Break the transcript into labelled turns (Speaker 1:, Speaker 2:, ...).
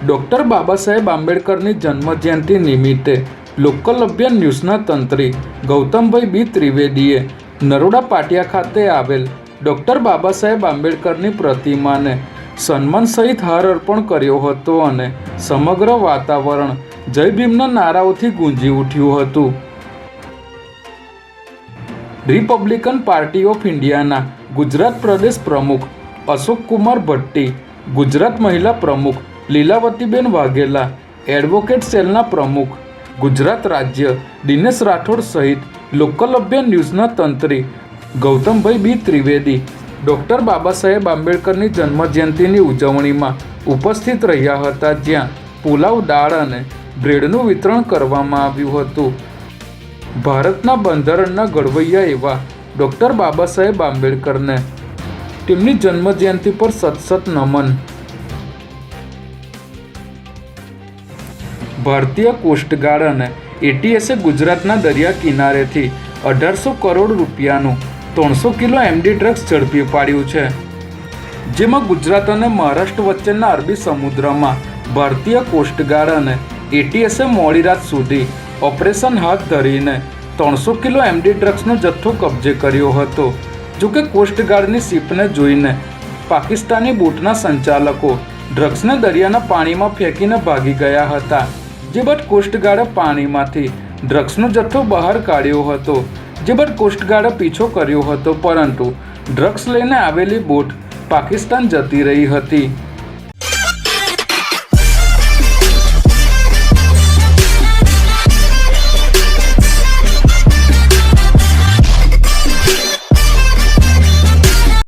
Speaker 1: Doctor Baba Saheb આંબેડકરની જન્મજયંતિ નિમિત્તે લોકલ અભિયાન ન્યૂઝના તંત્રી ગૌતમભાઈ બી ત્રિવેદીએ નરોડા પાટિયા ખાતે આવેલ ડૉક્ટર બાબા સાહેબ આંબેડકરની પ્રતિમાને સન્માન સહિત હાર અર્પણ કર્યો હતો અને સમગ્ર વાતાવરણ જય ભીમના નારાઓથી ગુંજી ઉઠ્યું હતું. રિપબ્લિકન પાર્ટી ઓફ ઇન્ડિયાના ગુજરાત પ્રદેશ પ્રમુખ અશોક કુમાર ભટ્ટી, ગુજરાત મહિલા પ્રમુખ લીલાવતીબેન વાઘેલા, એડવોકેટ સેલના પ્રમુખ, ગુજરાત રાજ્ય, દિનેશ રાઠોડ સહિત લોકલ અભિયાન ન્યૂઝના તંત્રી, ગૌતમભાઈ બી ત્રિવેદી, ડૉક્ટર બાબા સાહેબ આંબેડકરની જન્મજયંતિની ઉજવણીમાં ઉપસ્થિત રહ્યા હતા જ્યાં પુલાવ દાળ અને બ્રેડનું વિતરણ કરવામાં આવ્યું હતું. ભારતના બંધારણના ઘડવૈયા એવા ડૉક્ટર બાબા સાહેબ આંબેડકરને તેમની જન્મજયંતિ પર સતસત નમન ભારતીય કોસ્ટગાર્ડ અને એટીએસે ગુજરાતના દરિયા કિનારેથી અઢારસો કરોડ રૂપિયાનું ત્રણસો કિલો એમડી ડ્રગ્સ ઝડપી પાડ્યું છે. જેમાં ગુજરાત અને મહારાષ્ટ્ર વચ્ચેના અરબી સમુદ્રમાં ભારતીય કોસ્ટગાર્ડ અને એટીએસે મોડી રાત સુધી ઓપરેશન હાથ ધરીને ત્રણસો કિલો એમડી ડ્રગ્સનો જથ્થો કબજે કર્યો હતો. જોકે કોસ્ટગાર્ડની શિપને જોઈને પાકિસ્તાની બોટના સંચાલકો ડ્રગ્સને દરિયાના પાણીમાં ફેંકીને ભાગી ગયા હતા. જે બાદ કોસ્ટગાર્ડે પાણીમાંથી ડ્રગ્સનો જથ્થો બહાર કાઢ્યો હતો. જે બાદ કોસ્ટગાર્ડે પીછો કર્યો હતો, પરંતુ ડ્રગ્સ લઈને આવેલી બોટ પાકિસ્તાન જતી રહી હતી.